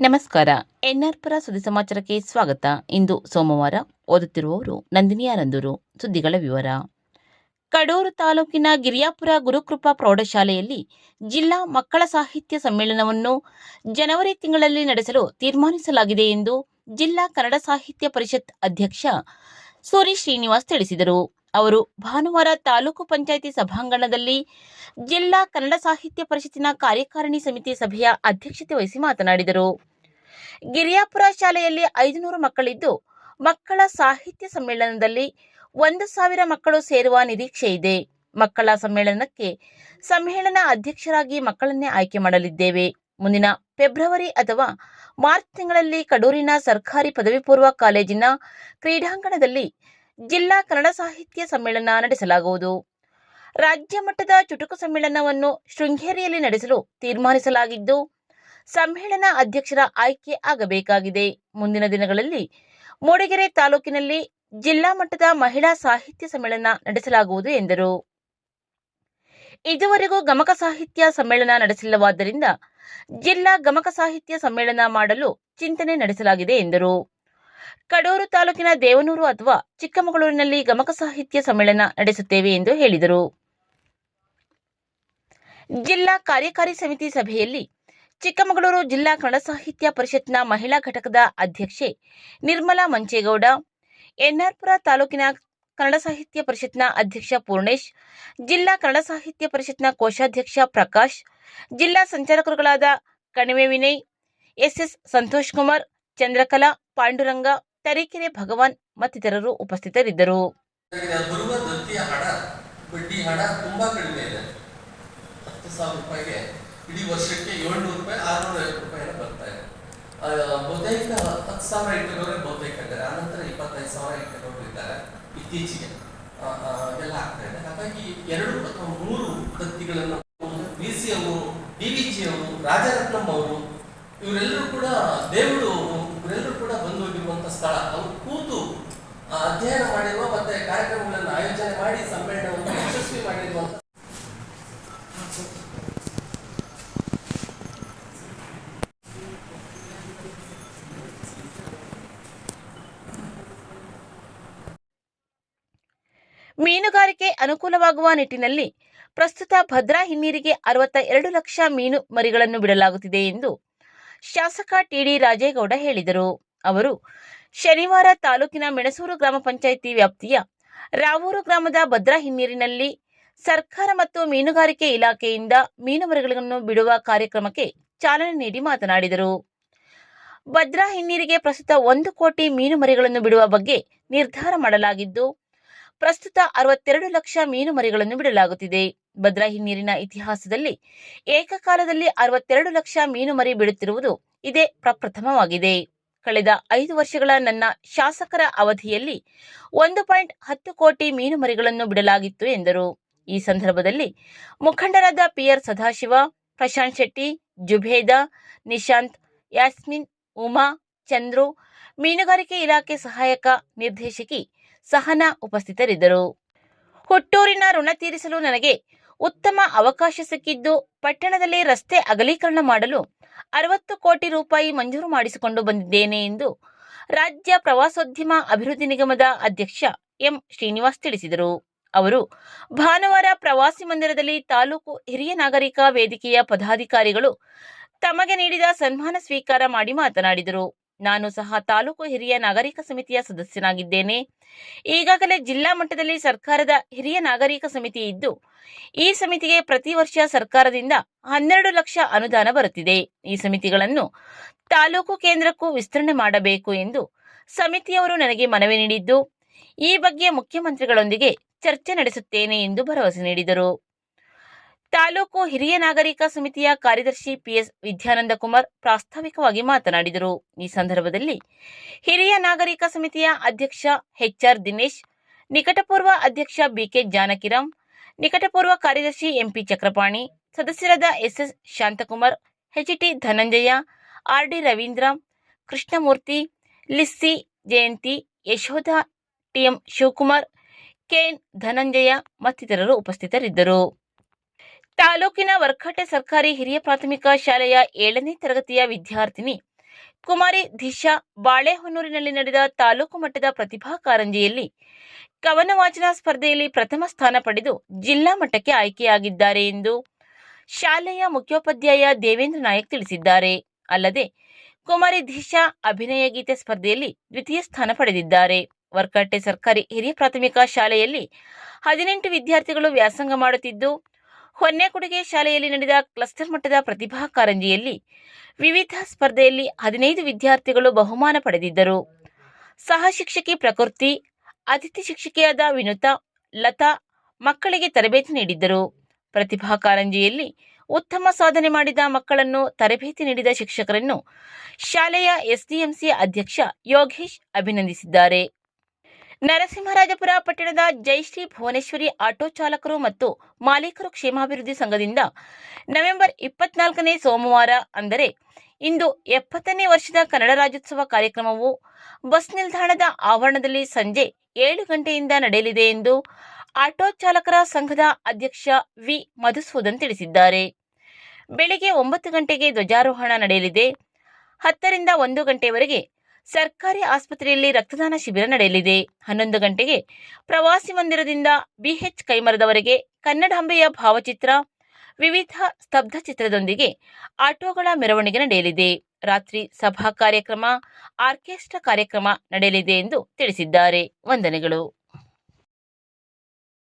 ನಮಸ್ಕಾರ. ಎನ್ಆರ್ ಪುರ ಸುದ್ದಿ ಸಮಾಚಾರಕ್ಕೆ ಸ್ವಾಗತ. ಇಂದು ಸೋಮವಾರ ಓದುತ್ತಿರುವವರು ನಂದಿನಿ ಆನಂದೂರು. ಸುದ್ದಿಗಳ ವಿವರ. ಕಡೂರು ತಾಲೂಕಿನ ಗಿರಿಯಾಪುರ ಗುರುಕೃಪಾ ಪ್ರೌಢಶಾಲೆಯಲ್ಲಿ ಜಿಲ್ಲಾ ಮಕ್ಕಳ ಸಾಹಿತ್ಯ ಸಮ್ಮೇಳನವನ್ನು ಜನವರಿ ತಿಂಗಳಲ್ಲಿ ನಡೆಸಲು ತೀರ್ಮಾನಿಸಲಾಗಿದೆ ಎಂದು ಜಿಲ್ಲಾ ಕನ್ನಡ ಸಾಹಿತ್ಯ ಪರಿಷತ್ ಅಧ್ಯಕ್ಷ ಸೂರಿ ಶ್ರೀನಿವಾಸ್ ತಿಳಿಸಿದರು. ಅವರು ಭಾನುವಾರ ತಾಲೂಕು ಪಂಚಾಯಿತಿ ಸಭಾಂಗಣದಲ್ಲಿ ಜಿಲ್ಲಾ ಕನ್ನಡ ಸಾಹಿತ್ಯ ಪರಿಷತ್ತಿನ ಕಾರ್ಯಕಾರಿಣಿ ಸಮಿತಿ ಸಭೆಯ ಅಧ್ಯಕ್ಷತೆ ವಹಿಸಿ ಮಾತನಾಡಿದರು. ಗಿರಿಯಾಪುರ ಶಾಲೆಯಲ್ಲಿ ಐದುನೂರು ಮಕ್ಕಳಿದ್ದು, ಮಕ್ಕಳ ಸಾಹಿತ್ಯ ಸಮ್ಮೇಳನದಲ್ಲಿ ಒಂದು ಸಾವಿರ ಮಕ್ಕಳು ಸೇರುವ ನಿರೀಕ್ಷೆ ಇದೆ. ಮಕ್ಕಳ ಸಮ್ಮೇಳನಕ್ಕೆ ಸಮ್ಮೇಳನ ಅಧ್ಯಕ್ಷರಾಗಿ ಮಕ್ಕಳನ್ನೇ ಆಯ್ಕೆ ಮಾಡಲಿದ್ದೇವೆ. ಮುಂದಿನ ಫೆಬ್ರವರಿ ಅಥವಾ ಮಾರ್ಚ್ ತಿಂಗಳಲ್ಲಿ ಕಡೂರಿನ ಸರ್ಕಾರಿ ಪದವಿ ಪೂರ್ವ ಕಾಲೇಜಿನ ಕ್ರೀಡಾಂಗಣದಲ್ಲಿ ಜಿಲ್ಲಾ ಕನ್ನಡ ಸಾಹಿತ್ಯ ಸಮ್ಮೇಳನ ನಡೆಸಲಾಗುವುದು. ರಾಜ್ಯ ಮಟ್ಟದ ಚುಟುಕು ಸಮ್ಮೇಳನವನ್ನು ಶೃಂಗೇರಿಯಲ್ಲಿ ನಡೆಸಲು ತೀರ್ಮಾನಿಸಲಾಗಿದ್ದು ಸಮ್ಮೇಳನ ಅಧ್ಯಕ್ಷರ ಆಯ್ಕೆ ಆಗಬೇಕಾಗಿದೆ. ಮುಂದಿನ ದಿನಗಳಲ್ಲಿ ಮೂಡಿಗೆರೆ ತಾಲೂಕಿನಲ್ಲಿ ಜಿಲ್ಲಾ ಮಟ್ಟದ ಮಹಿಳಾ ಸಾಹಿತ್ಯ ಸಮ್ಮೇಳನ ನಡೆಸಲಾಗುವುದು ಎಂದರು. ಇದುವರೆಗೂ ಗಮಕ ಸಾಹಿತ್ಯ ಸಮ್ಮೇಳನ ನಡೆಸಿಲ್ಲವಾದ್ದರಿಂದ ಜಿಲ್ಲಾ ಗಮಕ ಸಾಹಿತ್ಯ ಸಮ್ಮೇಳನ ಮಾಡಲು ಚಿಂತನೆ ನಡೆಸಲಾಗಿದೆ ಎಂದರು. ಕಡೂರು ತಾಲೂಕಿನ ದೇವನೂರು ಅಥವಾ ಚಿಕ್ಕಮಗಳೂರಿನಲ್ಲಿ ಗಮಕ ಸಾಹಿತ್ಯ ಸಮ್ಮೇಳನ ನಡೆಸುತ್ತೇವೆ ಎಂದು ಹೇಳಿದರು. ಜಿಲ್ಲಾ ಕಾರ್ಯಕಾರಿ ಸಮಿತಿ ಸಭೆಯಲ್ಲಿ ಚಿಕ್ಕಮಗಳೂರು ಜಿಲ್ಲಾ ಕನ್ನಡ ಸಾಹಿತ್ಯ ಪರಿಷತ್ನ ಮಹಿಳಾ ಘಟಕದ ಅಧ್ಯಕ್ಷೆ ನಿರ್ಮಲಾ ಮಂಚೇಗೌಡ, ಎನ್ಆರ್ಪುರ ತಾಲೂಕಿನ ಕನ್ನಡ ಸಾಹಿತ್ಯ ಪರಿಷತ್ನ ಅಧ್ಯಕ್ಷ ಪೂರ್ಣೇಶ್, ಜಿಲ್ಲಾ ಕನ್ನಡ ಸಾಹಿತ್ಯ ಪರಿಷತ್ನ ಕೋಶಾಧ್ಯಕ್ಷ ಪ್ರಕಾಶ್, ಜಿಲ್ಲಾ ಸಂಚಾಲಕರುಗಳಾದ ಕಣಿವೆ ವಿನಯ್, ಎಸ್ಎಸ್ ಸಂತೋಷ್ ಕುಮಾರ್ ಚಂದ್ರಕಲಾ, ಪಾಂಡುರಂಗ, ತರೀಕೆರೆ ಭಗವಾನ್ ಮತ್ತಿತರರು ಉಪಸ್ಥಿತರಿದ್ದರು. ಬಡ್ಡಿ ಹಣ ತುಂಬಾ ಕಡಿಮೆ ಇದೆ. ಹತ್ತು ಸಾವಿರ ರೂಪಾಯಿಗೆ ಇಡೀ ವರ್ಷಕ್ಕೆ ಏಳ್ನೂರು ರೂಪಾಯಿ, ಆರ್ನೂರ ಐವತ್ತು ರೂಪಾಯಿ ಬರ್ತಾ ಇದೆ. ಬಹುತೇಕ ಹತ್ತು ಸಾವಿರ ಇಟ್ಟವರು ಬಹುತೇಕ ಇದ್ದಾರೆ. ಆನಂತರ ಇಪ್ಪತ್ತೈದು ಸಾವಿರ ಇಟ್ಟಿರೋರು ಇದ್ದಾರೆ ಇತ್ತೀಚೆಗೆ. ಎಲ್ಲ ಆಗ್ತಾ ಇದೆ. ಹಾಗಾಗಿ ಎರಡು ಅಥವಾ ಮೂರು ದತ್ತಿಗಳನ್ನು ಬಿ ಸಿ ಅವರು, ಡಿ ವಿ ಜಿ ಅವರು, ರಾಜರತ್ನಂ ಅವರು, ಇವರೆಲ್ಲರೂ ಕೂಡ ದೇವರು ಇವರೆಲ್ಲರೂ ಕೂಡ ಬಂದು ಹೋಗಿರುವಂತ ಸ್ಥಳ. ಅವರು ಕೂತು ಅಧ್ಯಯನ ಮಾಡಿರುವ ಮತ್ತೆ ಕಾರ್ಯಕ್ರಮಗಳನ್ನು ಆಯೋಜನೆ ಮಾಡಿ, ಸಮ್ಮೇಳನವನ್ನು ಯಶಸ್ವಿ ಮಾಡಿರುವಂತ ಮೀನುಗಾರಿಕೆ ಅನುಕೂಲವಾಗುವ ನಿಟ್ಟಿನಲ್ಲಿ ಪ್ರಸ್ತುತ ಭದ್ರಾ ಹಿನ್ನೀರಿಗೆ ಅರವತ್ತ ಎರಡು ಲಕ್ಷ ಮೀನು ಮರಿಗಳನ್ನು ಬಿಡಲಾಗುತ್ತಿದೆ ಎಂದು ಶಾಸಕ ಟಿಡಿ ರಾಜೇಗೌಡ ಹೇಳಿದರು. ಅವರು ಶನಿವಾರ ತಾಲೂಕಿನ ಮೆಣಸೂರು ಗ್ರಾಮ ಪಂಚಾಯಿತಿ ವ್ಯಾಪ್ತಿಯ ರಾವೂರು ಗ್ರಾಮದ ಭದ್ರಾ ಹಿನ್ನೀರಿನಲ್ಲಿ ಸರ್ಕಾರ ಮತ್ತು ಮೀನುಗಾರಿಕೆ ಇಲಾಖೆಯಿಂದ ಮೀನು ಮರಿಗಳನ್ನು ಬಿಡುವ ಕಾರ್ಯಕ್ರಮಕ್ಕೆ ಚಾಲನೆ ನೀಡಿ ಮಾತನಾಡಿದರು. ಭದ್ರಾ ಹಿನ್ನೀರಿಗೆ ಪ್ರಸ್ತುತ ಒಂದು ಕೋಟಿ ಮೀನು ಮರಿಗಳನ್ನು ಬಿಡುವ ಬಗ್ಗೆ ನಿರ್ಧಾರ ಮಾಡಲಾಗಿದ್ದು ಪ್ರಸ್ತುತ ಅರವತ್ತೆರಡು ಲಕ್ಷ ಮೀನು ಮರಿಗಳನ್ನು ಬಿಡಲಾಗುತ್ತಿದೆ. ಭದ್ರಾ ಹಿನ್ನೀರಿನ ಇತಿಹಾಸದಲ್ಲಿ ಏಕಕಾಲದಲ್ಲಿ ಅರವತ್ತೆರಡು ಲಕ್ಷ ಮೀನು ಮರಿ ಬಿಡುತ್ತಿರುವುದು ಇದೇ ಪ್ರಪ್ರಥಮವಾಗಿದೆ. ಕಳೆದ ಐದು ವರ್ಷಗಳ ನನ್ನ ಶಾಸಕರ ಅವಧಿಯಲ್ಲಿ ಒಂದು ಪಾಯಿಂಟ್ ಹತ್ತು ಕೋಟಿ ಮೀನು ಮರಿಗಳನ್ನು ಬಿಡಲಾಗಿತ್ತು ಎಂದರು. ಈ ಸಂದರ್ಭದಲ್ಲಿ ಮುಖಂಡರಾದ ಪಿಆರ್ ಸದಾಶಿವ, ಪ್ರಶಾಂತ್ ಶೆಟ್ಟಿ, ಜುಬೇದ, ನಿಶಾಂತ್, ಯಾಸ್ಮಿನ್, ಉಮಾ, ಚಂದ್ರು, ಮೀನುಗಾರಿಕೆ ಇಲಾಖೆ ಸಹಾಯಕ ನಿರ್ದೇಶಕಿ ಸಹನಾ ಉಪಸ್ಥಿತರಿದ್ದರು. ಹುಟ್ಟೂರಿನ ಋಣ ತೀರಿಸಲು ನನಗೆ ಉತ್ತಮ ಅವಕಾಶ ಸಿಕ್ಕಿದ್ದು ಪಟ್ಟಣದಲ್ಲಿ ರಸ್ತೆ ಅಗಲೀಕರಣ ಮಾಡಲು ಅರವತ್ತು ಕೋಟಿ ರೂಪಾಯಿ ಮಂಜೂರು ಮಾಡಿಸಿಕೊಂಡು ಬಂದಿದ್ದೇನೆ ಎಂದು ರಾಜ್ಯ ಪ್ರವಾಸೋದ್ಯಮ ಅಭಿವೃದ್ಧಿ ನಿಗಮದ ಅಧ್ಯಕ್ಷ ಎಂ. ಶ್ರೀನಿವಾಸ್ ತಿಳಿಸಿದರು. ಅವರು, ಭಾನುವಾರ ಪ್ರವಾಸಿ ಮಂದಿರದಲ್ಲಿ ತಾಲೂಕು ಹಿರಿಯ ನಾಗರಿಕ ವೇದಿಕೆಯ ಪದಾಧಿಕಾರಿಗಳು ತಮಗೆ ನೀಡಿದ ಸನ್ಮಾನ ಸ್ವೀಕಾರ ಮಾಡಿ ಮಾತನಾಡಿದರು. ನಾನು ಸಹ ತಾಲೂಕು ಹಿರಿಯ ನಾಗರಿಕ ಸಮಿತಿಯ ಸದಸ್ಯನಾಗಿದ್ದೇನೆ. ಈಗಾಗಲೇ ಜಿಲ್ಲಾ ಮಟ್ಟದಲ್ಲಿ ಸರ್ಕಾರದ ಹಿರಿಯ ನಾಗರಿಕ ಸಮಿತಿ ಇದ್ದು, ಈ ಸಮಿತಿಗೆ ಪ್ರತಿ ವರ್ಷ ಸರ್ಕಾರದಿಂದ ಹನ್ನೆರಡು ಲಕ್ಷ ಅನುದಾನ ಬರುತ್ತಿದೆ. ಈ ಸಮಿತಿಗಳನ್ನು ತಾಲೂಕು ಕೇಂದ್ರಕ್ಕೂ ವಿಸ್ತರಣೆ ಮಾಡಬೇಕು ಎಂದು ಸಮಿತಿಯವರು ನನಗೆ ಮನವಿ ನೀಡಿದ್ದು, ಈ ಬಗ್ಗೆ ಮುಖ್ಯಮಂತ್ರಿಗಳೊಂದಿಗೆ ಚರ್ಚೆ ನಡೆಸುತ್ತೇನೆ ಎಂದು ಭರವಸೆ ನೀಡಿದರು. ತಾಲೂಕು ಹಿರಿಯ ನಾಗರಿಕ ಸಮಿತಿಯ ಕಾರ್ಯದರ್ಶಿ ಪಿಎಸ್ ವಿದ್ಯಾನಂದ ಕುಮಾರ್ ಪ್ರಾಸ್ತಾವಿಕವಾಗಿ ಮಾತನಾಡಿದರು. ಈ ಸಂದರ್ಭದಲ್ಲಿ ಹಿರಿಯ ನಾಗರಿಕ ಸಮಿತಿಯ ಅಧ್ಯಕ್ಷ ಎಚ್ಆರ್ ದಿನೇಶ್, ನಿಕಟಪೂರ್ವ ಅಧ್ಯಕ್ಷ ಬಿಕೆ ಜಾನಕಿರಾಮ್ ನಿಕಟಪೂರ್ವ ಕಾರ್ಯದರ್ಶಿ ಎಂಪಿ ಚಕ್ರಪಾಣಿ, ಸದಸ್ಯರಾದ S S Shanthakumar H T Dhananjaya R D Ravindra, Krishnamurthy, Lissy Jayanthi, Yashoda T M Shivakumar, K N Dhananjaya ಮತ್ತಿತರರು ಉಪಸ್ಥಿತರಿದ್ದರು. ತಾಲೂಕಿನ ವರ್ಕಟ್ಟೆ ಸರ್ಕಾರಿ ಹಿರಿಯ ಪ್ರಾಥಮಿಕ ಶಾಲೆಯ ಏಳನೇ ತರಗತಿಯ ವಿದ್ಯಾರ್ಥಿನಿ ಕುಮಾರಿ ದಿಶಾ ಬಾಳೆಹೊನ್ನೂರಿನಲ್ಲಿ ನಡೆದ ತಾಲೂಕು ಮಟ್ಟದ ಪ್ರತಿಭಾ ಕಾರಂಜಿಯಲ್ಲಿ ಕವನ ವಾಚನ ಸ್ಪರ್ಧೆಯಲ್ಲಿ ಪ್ರಥಮ ಸ್ಥಾನ ಪಡೆದು ಜಿಲ್ಲಾ ಮಟ್ಟಕ್ಕೆ ಆಯ್ಕೆಯಾಗಿದ್ದಾರೆ ಎಂದು ಶಾಲೆಯ ಮುಖ್ಯೋಪಾಧ್ಯಾಯ ದೇವೇಂದ್ರ ನಾಯಕ್ ತಿಳಿಸಿದ್ದಾರೆ. ಅಲ್ಲದೆ ಕುಮಾರಿ ದಿಶಾ ಅಭಿನಯ ಗೀತೆ ಸ್ಪರ್ಧೆಯಲ್ಲಿ ದ್ವಿತೀಯ ಸ್ಥಾನ ಪಡೆದಿದ್ದಾರೆ. ವರ್ಕಟ್ಟೆ ಸರ್ಕಾರಿ ಹಿರಿಯ ಪ್ರಾಥಮಿಕ ಶಾಲೆಯಲ್ಲಿ ಹದಿನೆಂಟು ವಿದ್ಯಾರ್ಥಿಗಳು ವ್ಯಾಸಂಗ ಮಾಡುತ್ತಿದ್ದು ಹೊನ್ನೆಕೊಡುಗೆ ಶಾಲೆಯಲ್ಲಿ ನಡೆದ ಕ್ಲಸ್ಟರ್ ಮಟ್ಟದ ಪ್ರತಿಭಾ ಕಾರಂಜಿಯಲ್ಲಿ ವಿವಿಧ ಸ್ಪರ್ಧೆಯಲ್ಲಿ ಹದಿನೈದು ವಿದ್ಯಾರ್ಥಿಗಳು ಬಹುಮಾನ ಪಡೆದಿದ್ದರು. ಸಹ ಶಿಕ್ಷಕಿ ಪ್ರಕೃತಿ, ಅತಿಥಿ ಶಿಕ್ಷಕಿಯಾದ ವಿನುತಾ, ಲತಾ ಮಕ್ಕಳಿಗೆ ತರಬೇತಿ ನೀಡಿದ್ದರು. ಪ್ರತಿಭಾ ಕಾರಂಜಿಯಲ್ಲಿ ಉತ್ತಮ ಸಾಧನೆ ಮಾಡಿದ ಮಕ್ಕಳನ್ನು ತರಬೇತಿ ನೀಡಿದ ಶಿಕ್ಷಕರನ್ನು ಶಾಲೆಯ ಎಸ್ಡಿಎಂಸಿ ಅಧ್ಯಕ್ಷ ಯೋಗೇಶ್ ಅಭಿನಂದಿಸಿದ್ದಾರೆ. ನರಸಿಂಹರಾಜಪುರ ಪಟ್ಟಣದ ಜೈಶ್ರೀ ಭುವನೇಶ್ವರಿ ಆಟೋ ಚಾಲಕರು ಮತ್ತು ಮಾಲೀಕರು ಕ್ಷೇಮಾಭಿವೃದ್ಧಿ ಸಂಘದಿಂದ ನವೆಂಬರ್ ಇಪ್ಪತ್ನಾಲ್ಕನೇ ಸೋಮವಾರ, ಅಂದರೆ ಇಂದು ಎಪ್ಪತ್ತನೇ ವರ್ಷದ ಕನ್ನಡ ರಾಜ್ಯೋತ್ಸವ ಕಾರ್ಯಕ್ರಮವು ಬಸ್ ನಿಲ್ದಾಣದ ಆವರಣದಲ್ಲಿ ಸಂಜೆ ಏಳು ಗಂಟೆಯಿಂದ ನಡೆಯಲಿದೆ ಎಂದು ಆಟೋ ಚಾಲಕರ ಸಂಘದ ಅಧ್ಯಕ್ಷ ವಿ. ಮಧುಸೂದನ್ ತಿಳಿಸಿದ್ದಾರೆ. ಬೆಳಗ್ಗೆ ಒಂಬತ್ತು ಗಂಟೆಗೆ ಧ್ವಜಾರೋಹಣ ನಡೆಯಲಿದೆ. ಹತ್ತರಿಂದ ಒಂದು ಗಂಟೆಯವರೆಗೆ ಸರ್ಕಾರಿ ಆಸ್ಪತ್ರೆಯಲ್ಲಿ ರಕ್ತದಾನ ಶಿಬಿರ ನಡೆಯಲಿದೆ. ಹನ್ನೊಂದು ಗಂಟೆಗೆ ಪ್ರವಾಸಿ ಮಂದಿರದಿಂದ ಬಿಎಚ್ ಕೈಮರದವರೆಗೆ ಕನ್ನಡಾಂಬೆಯ ಭಾವಚಿತ್ರ, ವಿವಿಧ ಸ್ತಬ್ಧ ಚಿತ್ರದೊಂದಿಗೆ ಆಟೋಗಳ ಮೆರವಣಿಗೆ ನಡೆಯಲಿದೆ. ರಾತ್ರಿ ಸಭಾ ಕಾರ್ಯಕ್ರಮ, ಆರ್ಕೆಸ್ಟ್ರಾ ಕಾರ್ಯಕ್ರಮ ನಡೆಯಲಿದೆ ಎಂದು ತಿಳಿಸಿದ್ದಾರೆ. ವಂದನೆಗಳು.